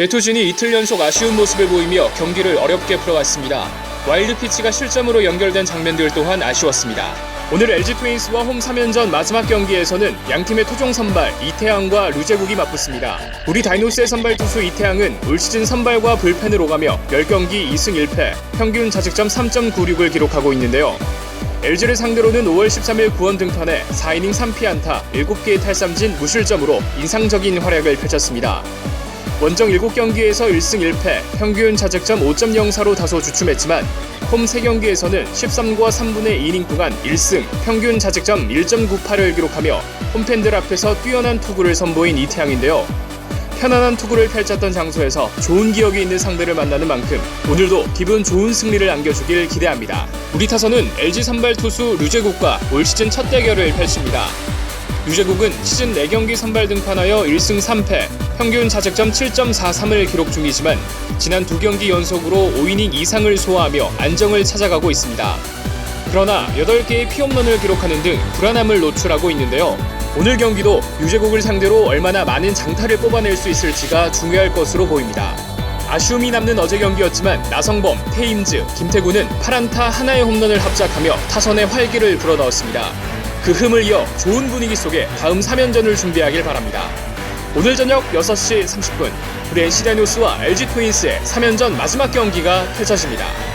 개투진이 이틀 연속 아쉬운 모습을 보이며 경기를 어렵게 풀어갔습니다. 와일드 피치가 실점으로 연결된 장면들 또한 아쉬웠습니다. 오늘 LG 트윈스와 홈 3연전 마지막 경기에서는 양팀의 토종 선발 이태양과 루제국이 맞붙습니다. 우리 다이노스의 선발 투수 이태양은 올 시즌 선발과 불펜을 오가며 10경기 2승 1패, 평균 자책점 3.96을 기록하고 있는데요. LG를 상대로는 5월 13일 구원 등판에 4이닝 3피안타 7개의 탈삼진 무실점으로 인상적인 활약을 펼쳤습니다. 원정 7경기에서 1승 1패, 평균 자책점 5.04로 다소 주춤했지만 홈 3경기에서는 13과 3분의 2이닝 동안 1승, 평균 자책점 1.98을 기록하며 홈팬들 앞에서 뛰어난 투구를 선보인 이태양인데요. 편안한 투구를 펼쳤던 장소에서 좋은 기억이 있는 상대를 만나는 만큼 오늘도 기분 좋은 승리를 안겨주길 기대합니다. 우리 타선은 LG 선발 투수 류제국과 올 시즌 첫 대결을 펼칩니다. 유재국은 시즌 4경기 선발 등판하여 1승 3패, 평균 자책점 7.43을 기록 중이지만 지난 두 경기 연속으로 5이닝 이상을 소화하며 안정을 찾아가고 있습니다. 그러나 8개의 피홈런을 기록하는 등 불안함을 노출하고 있는데요. 오늘 경기도 유재국을 상대로 얼마나 많은 장타를 뽑아낼 수 있을지가 중요할 것으로 보입니다. 아쉬움이 남는 어제 경기였지만 나성범, 테임즈, 김태구는 파란타 하나의 홈런을 합작하며 타선의 활기를 불어넣었습니다. 그 흠을 이어 좋은 분위기 속에 다음 3연전을 준비하길 바랍니다. 오늘 저녁 6시 30분 우리 NC 다이노스와 LG 트윈스의 3연전 마지막 경기가 펼쳐집니다.